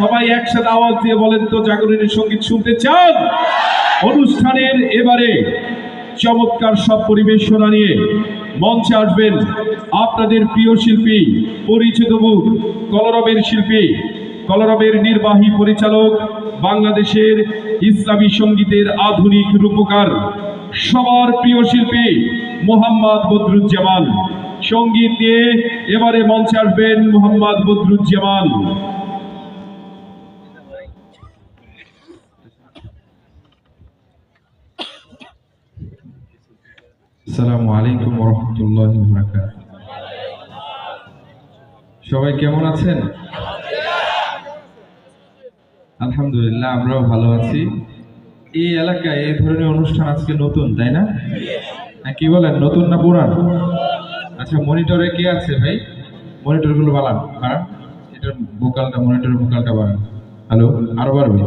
সবাই একসাথে আওয়াজ দিয়ে বলেন তো, জাগরণের সংগীত শুনতে চান? অনুষ্ঠানের এবারে চমৎকার সব পরিবেশনা নিয়ে মঞ্চে আসবেন আপনাদের প্রিয় শিল্পী, পরিচিত মুখ কলরবের শিল্পী, কলরবের নির্বাহী পরিচালক, বাংলাদেশের ইসলামী সঙ্গীতের আধুনিক রূপকার, সবার প্রিয় শিল্পী মোহাম্মদ বদরুজ্জামান। সংগীত নিয়ে এবারে মঞ্চে আসবেন মোহাম্মদ বদরুজ্জামান। আসসালামু আলাইকুম রহমতুল্লাহ সবাই কেমন আছেন? আলহামদুলিল্লাহ, আমরাও ভালো আছি। এই এলাকায় এই ধরনের অনুষ্ঠান আজকে নতুন, তাই না? হ্যাঁ কি বলেন, নতুন না পুরান? আচ্ছা মনিটরে কে আছে ভাই? মনিটরগুলো বাড়ান বাড়ান। এটার ভোকালটা, মনিটরের ভোকালটা বাড়ান। হ্যালো, আরও বাড়বে?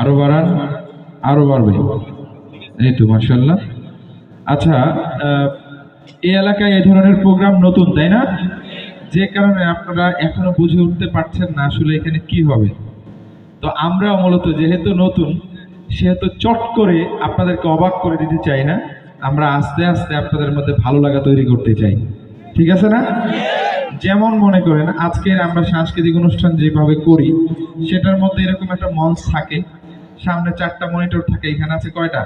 আরও বাড়ান, আরও বাড়বে। এই তো মার্শাল্লাহ আচ্ছা এই এলাকায় এ ধরনের প্রোগ্রাম নতুন, তাই না? যে কারণে আপনারা এখনও বুঝে উঠতে পারছেন না আসলে এখানে কি হবে। তো আমরা মূলত যেহেতু নতুন, সেহেতু চট করে আপনাদেরকে অবাক করে দিতে চাই না। আমরা আস্তে আস্তে আপনাদের মধ্যে ভালো লাগা তৈরি করতে চাই। ঠিক আছে না? যেমন মনে করেন, আজকের আমরা সাংস্কৃতিক অনুষ্ঠান যেভাবে করি, সেটার মধ্যে এরকম একটা মঞ্চ থাকে। সামনে চারটা মনিটর থাকে, এখানে আছে কয়টা?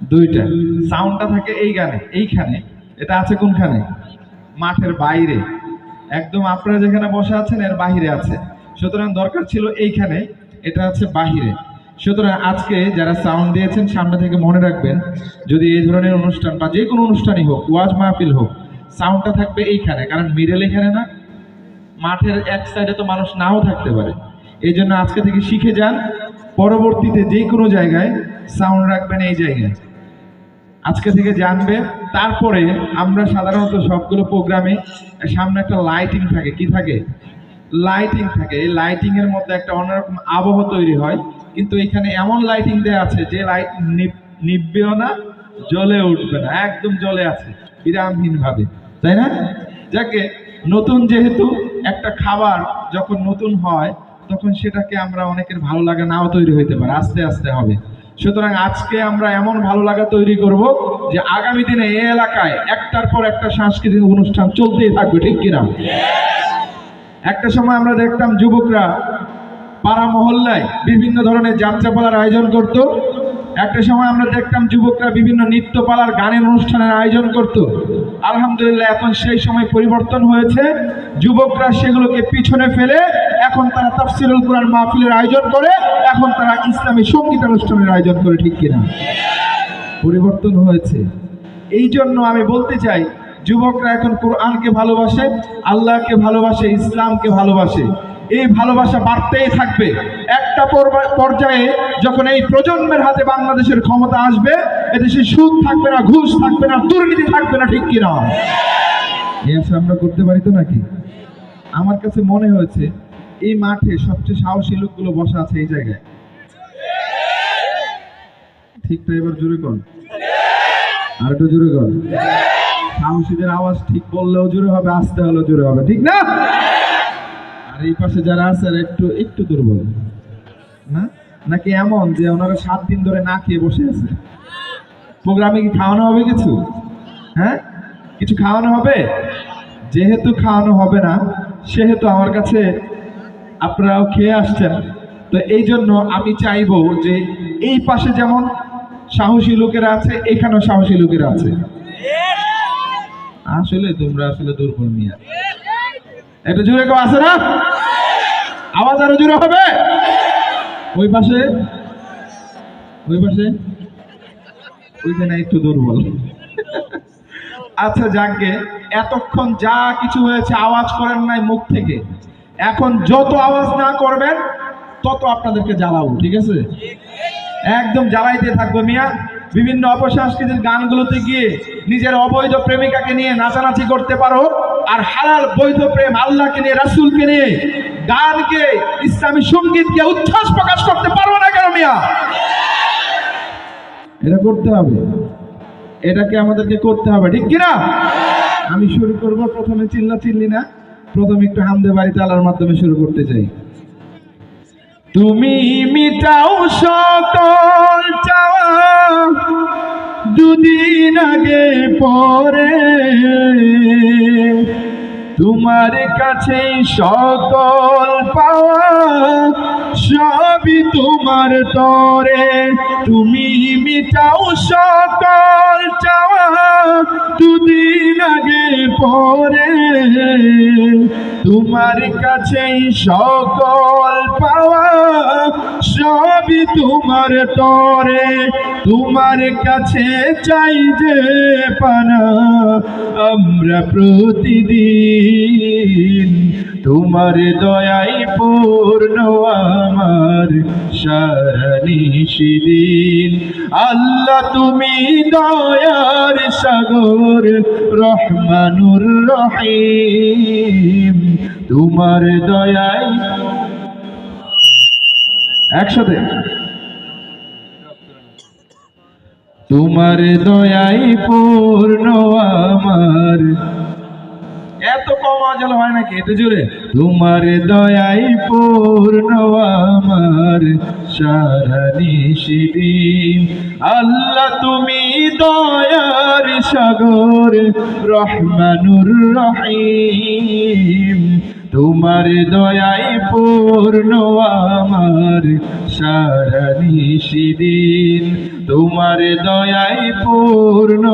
দুইটা। সাউন্ডটা থাকে এই গানে, এইখানে। এটা আছে কোনখানে? মাঠের বাইরে। একদম আপনারা যেখানে বসে আছেন, এর বাহিরে আছে। সুতরাং দরকার ছিল এইখানে, এটা আছে বাহিরে। সুতরাং আজকে যারা সাউন্ড দিয়েছেন, সামনে থেকে মনে রাখবেন, যদি এই ধরনের অনুষ্ঠান বা যে কোনো অনুষ্ঠানই হোক, ওয়াজ মাহফিল হোক সাউন্ডটা থাকবে এইখানে। কারণ মিডল এখানে না, মাঠের এক সাইডে তো মানুষ নাও থাকতে পারে। এই জন্য আজকে থেকে শিখে যান, পরবর্তীতে যে কোনো জায়গায় সাউন্ড রাখবেন এই জায়গায়। আজকে থেকে জানবে, তারপরে আমরা সাধারণত সবগুলো প্রোগ্রামে সামনে একটা লাইটিং থাকে। কি থাকে? লাইটিং থাকে। এই লাইটিং এর মধ্যে একটা অন্যরকম আবহ তৈরি হয়। কিন্তু এখানে এমন লাইটিং দেওয়া আছে যে লাইট নিববেও না, জ্বলে উঠবে না। একদম জ্বলে আছে বিরামহীন ভাবে তাই না? যাকে নতুন যেহেতু একটা খাবার যখন নতুন হয়, তখন সেটাকে আমরা অনেকের ভালো লাগা নাও তৈরি হইতে পারে। আস্তে আস্তে হবে। সুতরাং আজকে আমরা এমন ভালো লাগা তৈরি করব যে আগামী দিনে এই এলাকায় একটার পর একটা সাংস্কৃতিক অনুষ্ঠান চলতেই থাকবে, ঠিক কিনা? একটা সময় আমরা দেখতাম যুবকরা পাড়া মহল্লায় বিভিন্ন ধরনের যাত্রাপালার আয়োজন করত। একটা সময় আমরা দেখতাম যুবকরা বিভিন্ন নৃত্যপালার গানের অনুষ্ঠানের আয়োজন করত। আলহামদুলিল্লাহ, এখন সেই সময় পরিবর্তন হয়েছে। যুবকরা সেগুলোকে পিছনে ফেলে এখন তারা তাফসিরুল কোরআন মাহফিলের আয়োজন করে, এখন তারা ইসলামী সংগীত অনুষ্ঠানের আয়োজন করে, ঠিক কিনা? পরিবর্তন হয়েছে। এই জন্য আমি বলতে চাই, যুবকরা এখন কোরআনকে ভালোবাসে, আল্লাহকে ভালোবাসে, ইসলামকে ভালোবাসে। এই ভালোবাসা বাড়তেই থাকবে। একটা পর্যায়ে যখন এই প্রজন্মের হাতে বাংলাদেশের ক্ষমতা আসবে, এদেশে সুদ থাকবে না, ঘুষ থাকবে না, দুর্নীতি থাকবে না, ঠিক কিনা? এই আশা আমরা করতে পারি তো নাকি? আমার কাছে মনে হয়েছে, এই মাঠে সবচেয়ে সাহসী লোকগুলো বসা আছে এই জায়গায়। ঠিকটা এবার জোরে কর আর একটু জোরে কর সাহসীদের আওয়াজ ঠিক বললেও জোরে হবে, আসতে হলেও জোরে হবে, ঠিক না? এই পাশে যারা একটু একটু দুর্বল। না? নাকি এমন যে ওনারা সাত দিন ধরে না খেয়ে বসে আছে? প্রোগ্রামে কি খাওয়ানো হবে কিছু? হ্যাঁ? কিছু খাওয়ানো হবে? যেহেতু খাওয়ানো হবে না, সেহেতু আমার কাছে আপনারাও খেয়ে আসছেন। তো এই জন্য আমি চাইব যে এই পাশে যেমন সাহসী লোকেরা আছে, এখানেও সাহসী লোকেরা আছে। আসলে তোমরা আসলে দুর্বল মিয়া। এটা জোরে কেউ আছে না? আওয়াজ আরও জোরে হবে। ওই পাশে। ওই পাশে। ওইখানে একটু দুর্বল। আচ্ছা যাকে এতক্ষণ যা কিছু হয়েছে আওয়াজ করেন নাই মুখ থেকে। এখন যত আওয়াজ না করবেন, তত আপনাদেরকে জ্বালাবো, ঠিক আছে? একদম জ্বালাইতে থাকব, মিয়া। বিভিন্ন অপসংস্কৃতির গানগুলোতে গিয়ে নিজের অবৈধ প্রেমিকাকে নিয়ে নাচানাচি করতে পারো আর হালাল বৈধ প্রেম আল্লাহকে নিয়ে, রাসূলকে নিয়ে গানকে, ইসলামী সঙ্গীতকে উচ্ছ্বাস প্রকাশ করতে পারব না কেন মিয়া? এটা করতে হবে। এটাকে আমাদেরকে করতে হবে, ঠিক কিনা? আমি শুরু করব, প্রথমে চিল্লা চিল্লি না, প্রথমে একটু হামদে বাড়ি তালার মাধ্যমে শুরু করতে চাই। তুমি মিটাও সকল দুদিন আগে পরে তোমার কাছে সকল পাওয়া সবই তোমার তরে। তুমি মিটাও সকল চাওয়া দুদিন আগে পরে। তোমার কাছে সকল পাওয়া সবই তোমার তরে। তোমার কাছে চাই যে পানা আমরা প্রতিদিন। তোমার দয়াই পূর্ণ আমার সারানিশিদিন আল্লাহ তুমি দয়ার সাগর, রহমানুর রহিম। তোমার দয়াই একসাথে। তোমার দয়াই পূর্ণ আমার এত কম আজল হয় নাকি এত জোরে। তোমার দয়াই পূর্ণ আমার সারা নিশিদিন আল্লাহ, তুমি দয়ার সাগর, রহমানুর রহিম। তোমার দয়াই পূর্ণ আমার সারা নিশিদিন তোমার দয়াই পূর্ণ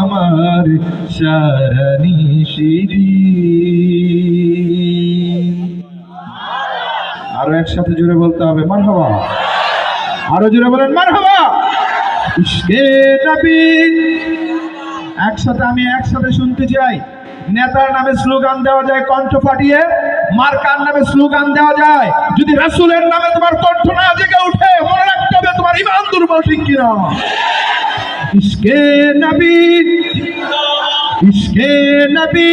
আমার সারা নিশিদিন একসাথে জুড়ে বলতে হবে মার হবা আরও জুড়ে বলেন মার হবা একসাথে, আমি একসাথে শুনতে চাই। নেতার নামে স্লোগান দেওয়া যায়, কণ্ঠ ফাটিয়ে, মার্কার নামে স্লোগান দেওয়া যায়। যদি রাসুলের নামে তোমার কণ্ঠ না জেগে উঠে মনে রাখতে হবে তোমার ইমান দুর্বল, ঠিক কিনা? ইশকে নবী। ইশকে নবী।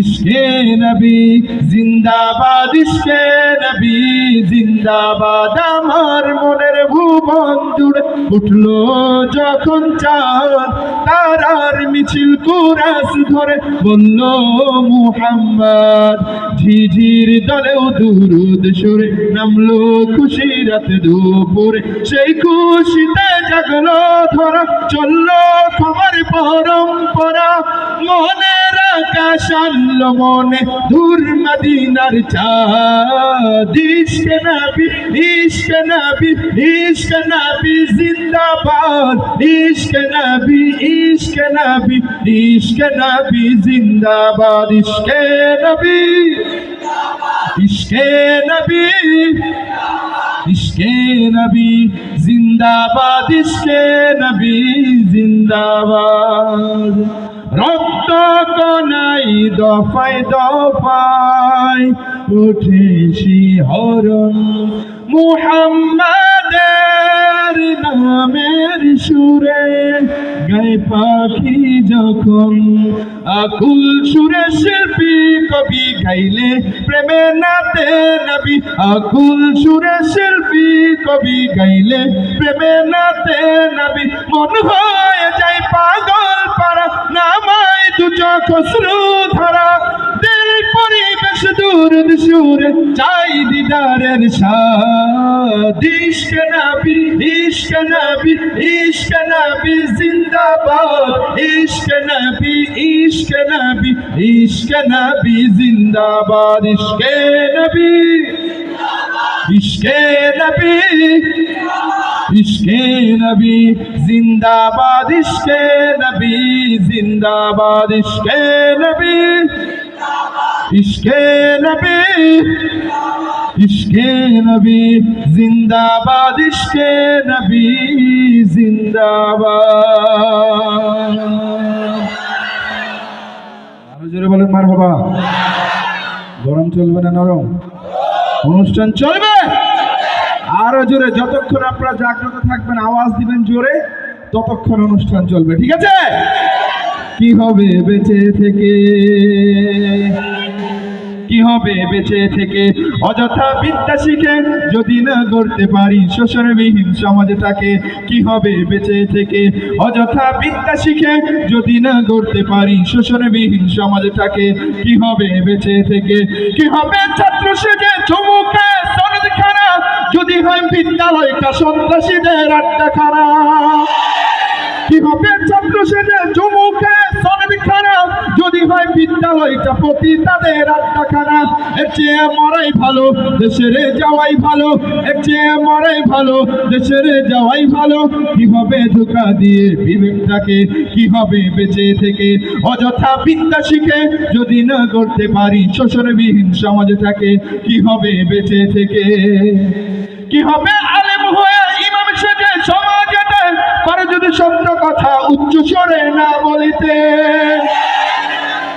ইশকে নবী, জিন্দাবাদ ইশকে নবী, জিন্দাবাদ আমার মনের ভুবন জুড়ে উঠল যখন চাঁদ, তারার মিছিল কুরাস ধরে বলল, মুহাম্মদ, ঝিঝির দলেও দুরুদ সুরে নামলো খুশি রাত দুপুরে। সেই খুশিতে জাগলো ধরা, চলল খবর পরম্পরা। মনের আকাশ আনলো মনে দূর মদিনার চাঁদ। ইশকে নবী ইশকে নবী ইশকে নবী জিন্দাবাদ। ইশকে নবী ইশকে নবী ইশকে নবী জিন্দাবাদ। ইশকে নবী ইশকে নবী ইশকে নবী জিন্দাবাদ। ইশকে নবী জিন্দাবাদ। রক্ত কনাই দফায় দফায় উঠে শিহরণ মুহাম্মাদের নামের সুরে গায়ে পাখি যখন আকুল সুরে শিল্পী কবি গাইলে প্রেমে নাতে নবী। আকুল সুরে শিল্পী কবি গাইলে প্রেমে নাতে নবী। মন হয়ে যায় পাগল পারা নামায় দু চোখ শ্রু ধারা। দিল পরিবেশ দূর সুরে চাই দিদারের সাদ ইশক নবী ইশক নবী ইশক নবী জিন্দাবাদ। ইশক নবী ইশক নবী ইশক নবী জিন্দাবাদ। ইশকে নবী ইশকে নবী ইশকে নবী, জিন্দাবাদ ইশকে নবী, জিন্দাবাদ ইশকে নবী ইশকে নবী ইশকে নবী, জিন্দাবাদ ইশকে নবী, জিন্দাবাদ। আরও জোরে বলেন, মার হবা গরম চলবে না, নরম। অনুষ্ঠান চলবে। আরও জোরে, যতক্ষণ আপনারা জাগ্রত থাকবেন, আওয়াজ দিবেন জোরে, ততক্ষণ অনুষ্ঠান চলবে, ঠিক আছে? কি হবে বেঁচে থেকে? কি হবে বেঁচে থেকে? অযথা বিদ্যা শিখে যদি না গড়তে পারি শোষণবিহীন সমাজটাকে, কি হবে বেঁচে থেকে? অযথা বিদ্যা শিখে যদি না গড়তে পারি শোষণবিহীন সমাজটাকে, কি হবে বেঁচে থেকে? কি হবে ছাত্র সেজে চমুকে যদি হয় বিদ্যালয়টা সন্ত্রাসীদের আড্ডা খারাপ কি হবে ছাত্র সেজে চমুকে সনদ খারাপ যদি হয় বিদ্যালয়টা প্রতি তাদের আড্ডা খারাপ এর চেয়ে মরাই ভালো, দেশের যাওয়াই ভালো। এর চেয়ে মরাই ভালো, দেশের যাওয়াই ভালো। কি হবে ধোকা দিয়ে বিবেকটাকে কি হবে বেঁচে থেকে? অযথা বিদ্যা শিখে যদি না করতে পারি শোষণবিহীন সমাজটাকে কি হবে বেঁচে থেকে? কি হবে? আলেম হয়ে ইমাম সেজে সমাজেতে পরে যদি সত্য কথা উচ্চ স্বরে না বলিতে।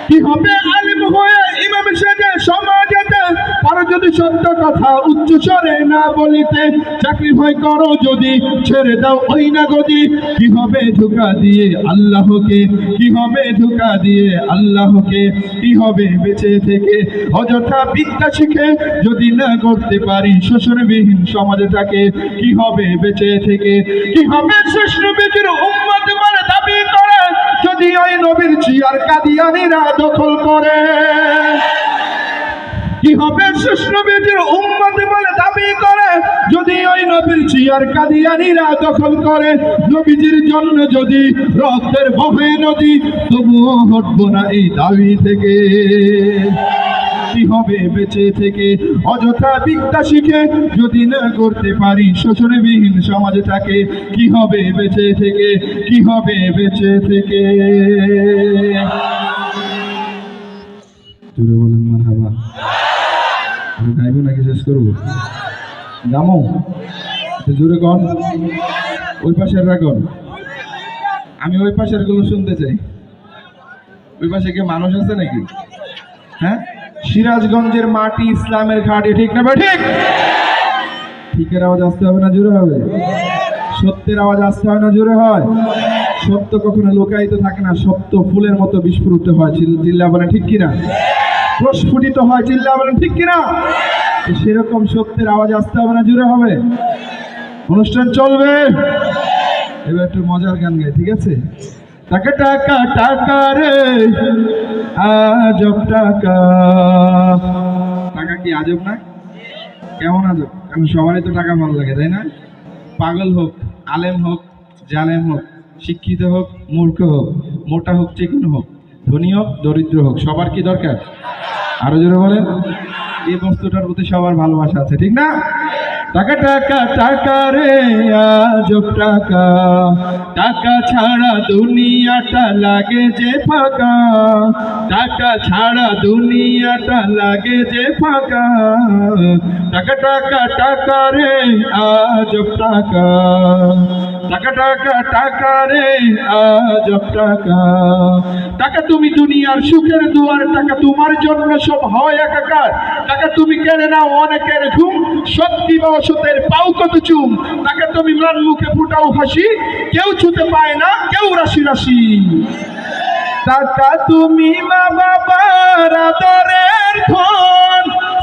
কি হবে? আলেম হয়ে ইমাম সেজে সমাজেতে পারো যদি সত্য কথা উচ্চ স্বরে না বলিতে চাকরি ভয় করো যদি, ছেড়ে দাও ওই না গদি কি হবে ধোকা দিয়ে আল্লাহকে? কি হবে ধোকা দিয়ে আল্লাহকে? কি হবে বেঁচে থেকে? অযথা বিদ্যা শিখে যদি না করতে পারি, শোষণবিহীন সমাজটাকে কি হবে বেঁচে থেকে? কি হবে শেষ নবীজির উম্মত বলে দাবি করে? যদি ওই নবীর চিয়ার কাদিয়ানিরা দখল করে। হবে? শেষ নবীজির উম্মত বলে দাবি করে, যদি ওই নবীর চিয়ার কাদিয়ানিরা দখল করে, নবীজির জন্য যদি রক্তের বহে নদী, তবুও হটবো না এই দাবি থেকে। কি হবে বেঁচে থেকে? অযথা বিদ্যা শিখে যদি না করতে পারি শোষণবিহীন সমাজটাকে, কি হবে বেঁচে থেকে? কি হবে বেঁচে থেকে? জুড়ে বলেন মার হাবা আমি গাইবো নাকি শেষ করব? গামো। জুড়ে কন। ওই পাশের রাখুন আমি ওই পাশেরগুলো শুনতে চাই। ওই পাশে কি মানুষ আছে নাকি? হ্যাঁ? সিরাজগঞ্জের মাটি ইসলামের ঘাটে, ঠিক না ভাই? ঠিক? ঠিকের আওয়াজ আসতে হবে না, জোরে হবে? সত্যের আওয়াজ আসতে হয় না, জোরে হয়? সত্য কখনো লোকায়িত থাকে না, সত্য ফুলের মতো বিস্ফোরিত হয়। চিল- চিল্লা বলেন ঠিক কিনা? প্রস্ফুটিত হয় চিল্লা বলেন, ঠিক কিনা? সেরকম সত্যের আওয়াজ আসতে হবে না, জুড়ে হবে। অনুষ্ঠান চলবে। এবার একটু মজার গান গাই, ঠিক আছে? টাকা টাকা টাকা রে, আজব টাকা। টাকা কি আজব না? কেমন আজব? কারণ সবারই তো টাকা ভালো লাগে, তাই না? পাগল হোক, আলেম হোক, জালেম হোক, শিক্ষিত হোক, মূর্খ হোক, মোটা হোক চিকন হোক, ধনী হোক, দরিদ্র হোক, সবার কি দরকার? আরও জোরে বলেন? এই বস্তুটার প্রতি সবার ভালোবাসা আছে ঠিক না? টাকা টাকা টাকা রে, আজব টাকা। টাকা ছাড়া দুনিয়াটা লাগে যে ফাঁকা। টাকা ছাড়া দুনিয়াটা লাগে যে ফাঁকা। টাকা টাকা টাকা রে, আজব টাকা। টাকা টাকা টাকা রে, আজব টাকা। টাকা তুমি দুনিয়ার সুখের দুয়ার, টাকা তোমার জন্য সব হয় একাকার। টাকা তুমি কেড়ে নাও অনেকের ঘুম সত্যি বা অসতের পাও কত চুম, তাকে তুমি ম্লান মুখে ফুটাও হাসি। কেউ ছুতে পায় না, কেউ রাশি রাশি। টাকা তুমি মা বাবার আদরের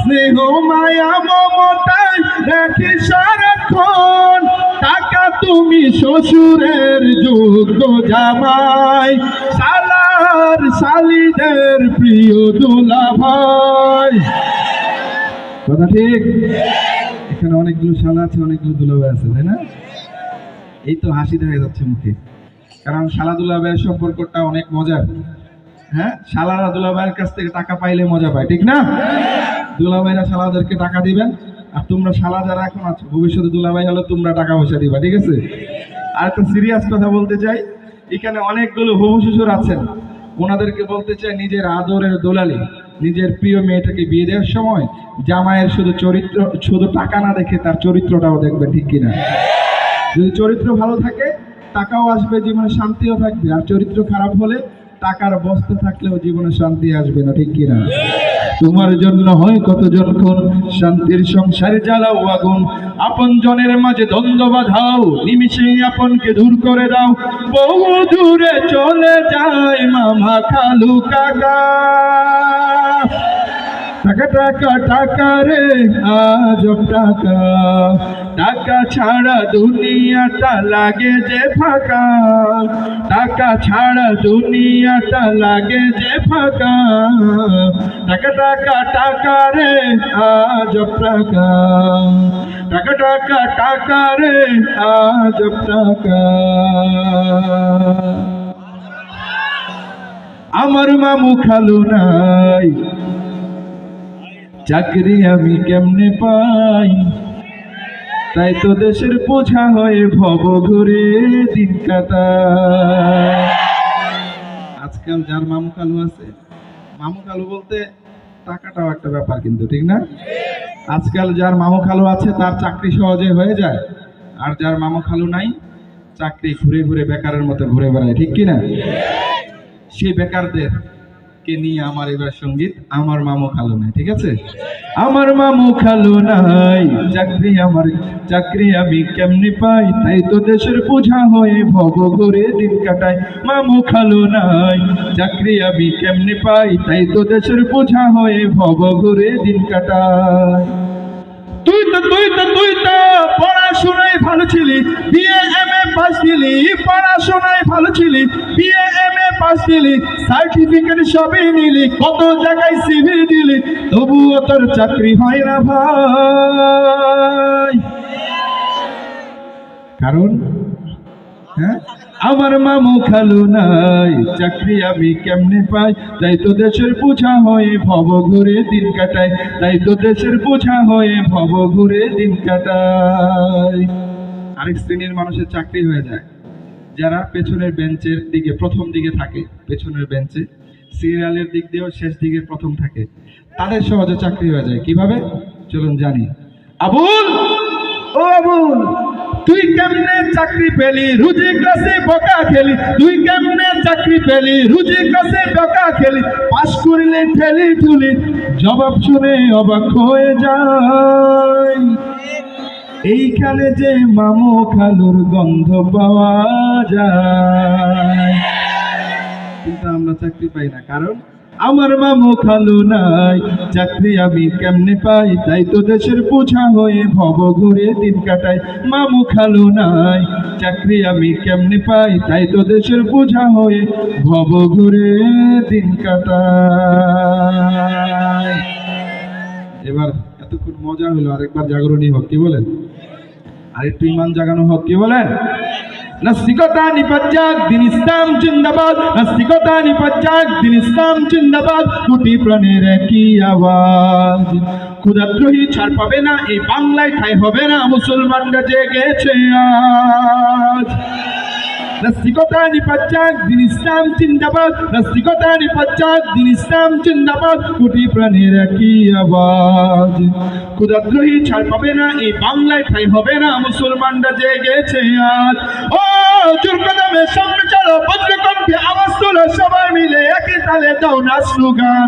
স্নেহ, মায়া, মমতায় রাখি সারাক্ষণ। টাকা তুমি শ্বশুরের যোগ্য জামাই, সালার শালিদের প্রিয় দুলা ভাই কথা ঠিক? এখানে অনেকগুলো শালা আছে, অনেকগুলো দুলাভাই আছে, তাই না? এই তো হাসি দেখা যাচ্ছে মুখে। কারণ শালা দুলাভাইয়ের সম্পর্কটা অনেক মজার। হ্যাঁ? শালারা দুলাভাইয়ের কাছ থেকে টাকা পাইলে মজা পায়, ঠিক না? দুলাভাইরা শালাদেরকে টাকা দিবেন, আর তোমরা শালা যারা এখন আছো, ভবিষ্যতে দুলাভাই হলে তোমরা টাকা পয়সা দিবা, ঠিক আছে? আর একটা সিরিয়াস কথা বলতে চাই, এখানে অনেকগুলো হবু শ্বশুর আছেন। ওনাদেরকে বলতে চাই নিজের আদরের দোলালি। নিজের প্রিয় মেয়েটাকে বিয়ে দেওয়ার সময় জামাইয়ের শুধু চরিত্র, শুধু টাকা না দেখে তার চরিত্রটাও দেখবে, ঠিক কিনা? যদি চরিত্র ভালো থাকে, টাকাও আসবে, জীবনে শান্তিও থাকবে। আর চরিত্র খারাপ হলে টাকার বস্তা থাকলেও জীবনে শান্তি আসবে না, ঠিক কিনা? তোমার জন্য হয় কত যখন শান্তির সংসারে জ্বালাও আগুন। আপন জনের মাঝে দ্বন্দ্ব বাধাও। নিমিশে আপনকে দূর করে দাও। বহু দূরে চলে যায় মামা খালু কাকা। টাকা টাকা টাকা রে, আজব টাকা। টাকা ছাড়া দুনিয়াটা লাগে যে ফাঁকা। টাকা ছাড়া দুনিয়াটা লাগে যে ফাঁকা। টাকা টাকা টাকা রে, আজব টাকা। টাকা টাকা টাকা রে, আজব টাকা। আমার মামু খালু নাই। চাকরি আমি কেমনে পাই? তাই তো দেশের বোঝা হয়ে ভব ঘুরে দিন আজকাল যার মামু খালু আছে, মামু খালু বলতে টাকাটাও একটা ব্যাপার কিন্তু, ঠিক না? আজকাল যার মামু খালু আছে, তার চাকরি সহজে হয়ে যায়, আর যার মামু খালু নাই, চাকরি ঘুরে ঘুরে বেকারের মতো ঘুরে বেড়ায়, ঠিক কি না সেই বেকারদের কে নিয়ে আমার এবার সংগীত? আমার মামু খালু নাই, ঠিক আছে? আমার মামু খালু নাই। চাকরি আমার, চাকরি আমি কেমনে পাই? তাই তো দেশের বোঝা হয়ে ভব করে দিন কাটাই। মামু খালু নাই, চাকরি আমি কেমনি পাই? তাই তো দেশের বোঝা হয়ে ভব করে দিন কাটাই। তুই তো তুই তো তুই তো পড়াশোনায় ভালো ছিলি বিএ এম এ পাস দিলি পাস দিলি সার্টিফিকেট সবই নিলি, কত জায়গায় সিভি দিলি, তবুও তোর চাকরি হয় না ভাই। কারণ? হ্যাঁ? আমার মামু খালু নাই, চাকরি আমি কেমনে পাই? তাই তো দেশের বোঝা হয়ে ভব ঘুরে দিন কাটাই, তাই তো দেশের বোঝা হয়ে ভব ঘুরে দিন কাটাই। আরেক শ্রেণির মানুষের চাকরি হয়ে যায়। যারা পেছনের বেঞ্চের দিকে, প্রথম দিকে থাকে, পেছনের বেঞ্চে, সিরিয়ালের দিক দিয়েও শেষ দিকে প্রথম থাকে, তাদের সহজে চাকরি হয়ে যায়। কীভাবে? চলুন জানি। আবুল! ও আবুল! তুই কেমনে চাকরি পেলি? রুজি ক্লাসে বকা খেলি। তুই কেমনে চাকরি পেলি? রুজি ক্লাসে বকা খেলি। পাশ করলে ঠেলি ঠুলি। জবাব শুনে অবাক হয়ে যায়। এইখানে যে মামো খালুর গন্ধ পাওয়া যায়। কিন্তু আমরা চাকরি পাই না, কারণ আমার মামু খালু নাই। চাকরি আমি কেমনে পাই? তাই তো দেশের বোঝা হয়ে ভব ঘুরে দিন কাটাই। মামু খালু নাই, চাকরি আমি কেমনে পাই? তাই তো দেশের বোঝা হয়ে ভব ঘুরে দিন কাটাই। এবার এতক্ষণ মজা হলো, আরেকবার জাগরণী হোক, কি বলেন? আরেকটু ইমান জাগানো হোক, কি বলেন? নাস্তিকতা নিপজ্জাক দিন ইসলাম জিন্দাবাদ। নাস্তিকতা নিপজ্জাক দিন ইসলাম জিন্দাবাদ। কোটি প্রাণের কি আওয়াজ। ক্ষুদাদ্রোহী ছাড় পাবে না, এই বাংলায় ঠাই হবে না, মুসলমানরা জেগেছে আজ। নাস্তিকতা নিপজ্জাক দিন ইসলাম জিন্দাবাদ নাস্তিকতা নিপজ্জাক দিন ইসলাম জিন্দাবাদ কোটি প্রাণের একই আওয়াজ ক্ষুদাদ্রোহী ছাড় পাবে না, এই বাংলায় ঠাই হবে না, মুসলমানরা জেগেছে আজ। ও দুর্গদমের সামনে চলো বজ্রকণ্ঠে আওয়াজ তোলো, সবাই মিলে একই তালে দাও না স্লোগান।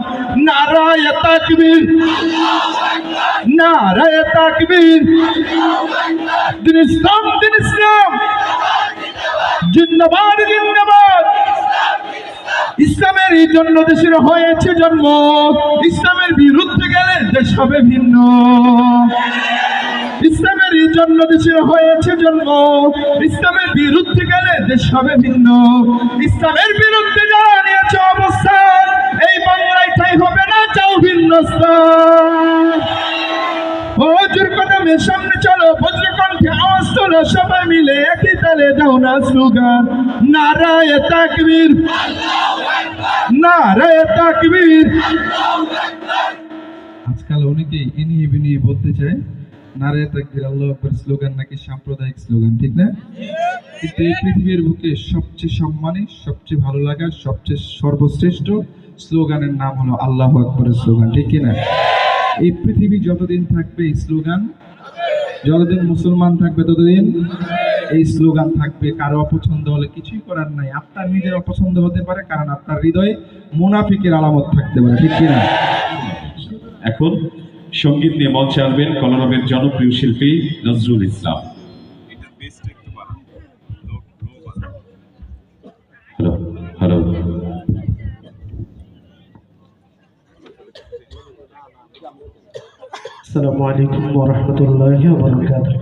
নারায় তাকবীর। নারায় তাকবীর। দিন ইসলাম দিন ইসলাম। জিন্দাবাদ জিন্দাবাদ। ইসলামের এই জন্য দেশের হয়েছে জন্ম। ইসলামের বিরুদ্ধে গেলে দেশ হবে ভিন্ন। ইসলামের এই জন্য দেশের হয়েছে জন্ম। ইসলামের বিরুদ্ধে গেলে দেশ হবে ভিন্ন। ইসলামের বিরুদ্ধে যারা নিয়েছে অবস্থান, এই বাংলায় ঠাই হবে না চাও ভিন্ন স্থান বজ্র কদমের সামনে চলো বজ্র তোলো, সবাই মিলে একই তালে দাও না স্লোগান। নারায় তাকবীর। নারায় তাকবীর। আজকাল অনেকেই এনিয়ে বিনিয়ে বলতে চায়, নারায় তাকবীর আল্লাহ আকবার স্লোগান নাকি সাম্প্রদায়িক স্লোগান, ঠিক না? কিন্তু এই পৃথিবীর বুকে সবচেয়ে সম্মানী, সবচেয়ে ভালো লাগার সবচেয়ে সর্বশ্রেষ্ঠ স্লোগানের নাম হলো আল্লাহ আকবরের স্লোগান, ঠিক কিনা এই পৃথিবী যতদিন থাকবে এই স্লোগান যতদিন মুসলমান থাকবে, ততদিন এই স্লোগান থাকবে, কারও অপছন্দ হলে কিছুই করার নাই। আপনার নিজের অপছন্দ হতে পারে, কারণ আপনার হৃদয়ে মুনাফিকের আলামত থাকতে পারে, ঠিক কিনা? এখন সংগীত নিয়ে মঞ্চে আসবেন কলরবের জনপ্রিয় শিল্পী নজরুল ইসলাম। السلام عليكم ورحمة الله وبركاته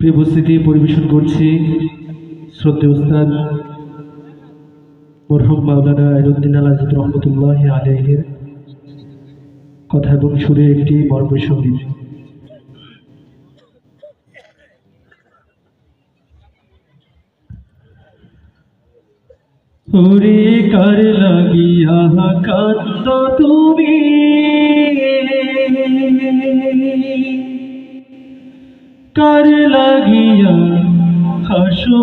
প্রিয় উপস্থিতি পরিবেশন করছি শ্রদ্ধে উস্তাদ মরহুম মাওলানা আইনুদ্দিন আল আজিদ রহমতুল্লাহ আলহের কথা এবং সুরে একটি মর্মী ওরে কার লাগিয়া কান্দ তুমি? কার লাগিয়া হাসো?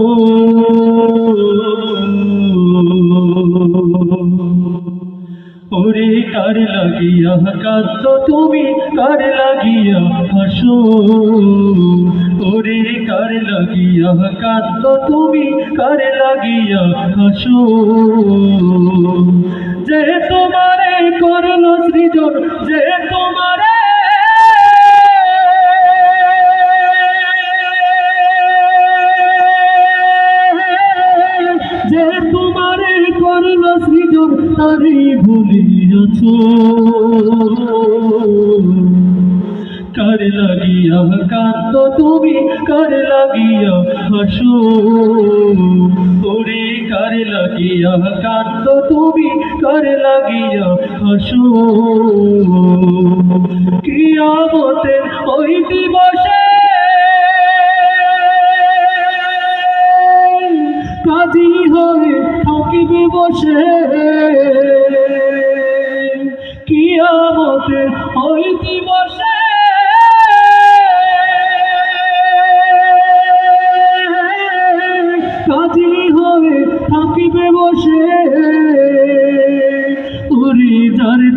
ওরে কার লাগিয়া কান্দ তুমি কার লাগিয়া হাসো? ওরে কার লাগিয়া কান্দ তুমি কার লাগিয়া হাসো? যে তোমারে করল সৃজন, যে তোমারে হাসো ওরে কার লাগিয়া কান্দ তুমি কার লাগিয়া হাসো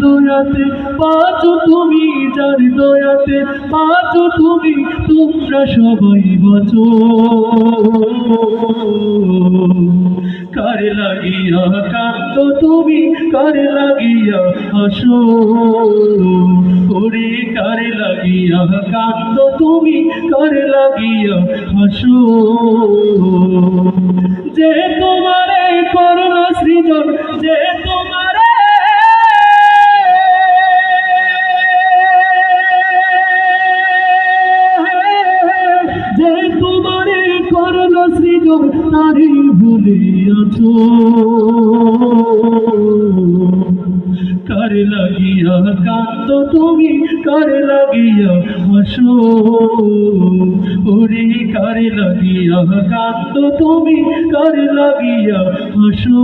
দয়াতে পাচো তুমি যার দয়াতে পাচো তুমি, তোমরা সবাই বাঁচো। কার লাগিয়া কান্দ তুমি, কার লাগিয়া হাসো? ওরে, কার লাগিয়া কান্দ তুমি, কার লাগিয়া হাসো? যে তোমারে করুণা সৃজন, যে তোমারে কার লাগিয়া কান্দ তুমি? কার লাগিয়া হাসো? ওরে, কার লাগিয়া কান্দ তুমি? কার লাগিয়া হাসো?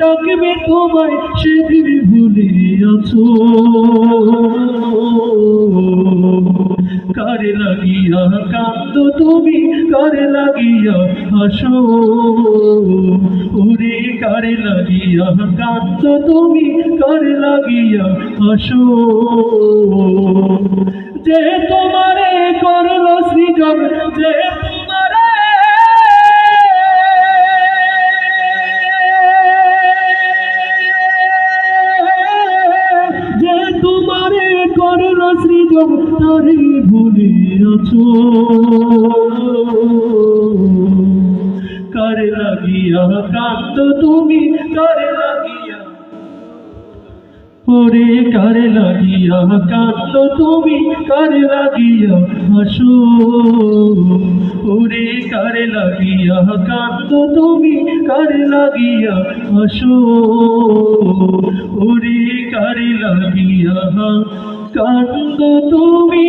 ডাকবে তোমায়, সেদিন ভুলে আছো কার লাগিয়া কান্দ তুমি, কারে লাগিয়া হাসো। ওরে, কারে লাগিয়া কান্দ তুমি, কারে লাগিয়া হাসো। যে তোমারে করল সৃজন যে কার লাগিয়া কান্দ তুমি, কার লাগিয়া? ওরে কার লাগিয়া কান্দ তুমি, কার লাগিয়া হাসো ওরে কার লাগিয়া কান্দ তুমি, কার লাগিয়া হাসো ওরে কার লাগিয়া কান্দ তুমি।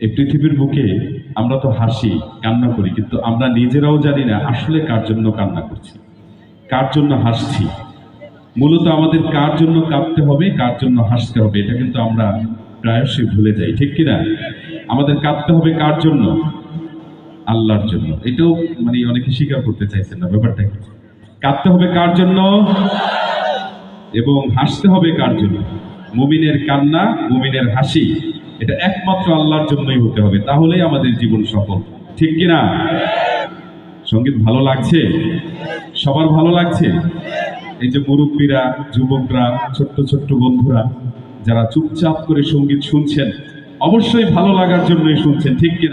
এই পৃথিবীর বুকে আমরা তো হাসি, কান্না করি, কিন্তু আমরা নিজেরাও জানি না আসলে কার জন্য কান্না করছি, কার জন্য হাসছি। মূলত আমাদের কার জন্য কাঁদতে হবে, কার জন্য হাসতে হবে, এটা কিন্তু আমরা প্রায়শই ভুলে যাই, ঠিক কিনা? আমাদের কাঁদতে হবে কার জন্য? আল্লাহর জন্য। এটাও মানে অনেকে স্বীকার করতে চাইছেন না, ব্যাপারটা কি? কাঁদতে হবে কার জন্য? এবং হাসতে হবে কার জন্য? মুমিনের কান্না, মুমিনের হাসি। এটা একমাত্র আল্লাহর জন্যই হতে হবে, তাহলেই আমাদের জীবন সফল। ঠিক কিনা সংগীত ভালো লাগছে? সবার ভালো লাগছে? এই যে মুরব্বীরা, যুবকরা, ছোট্ট ছোট্ট বন্ধুরা, যারা চুপচাপ করে সংগীত শুনছেন, অবশ্যই ভালো লাগার জন্যই শুনছেন, ঠিক কিনা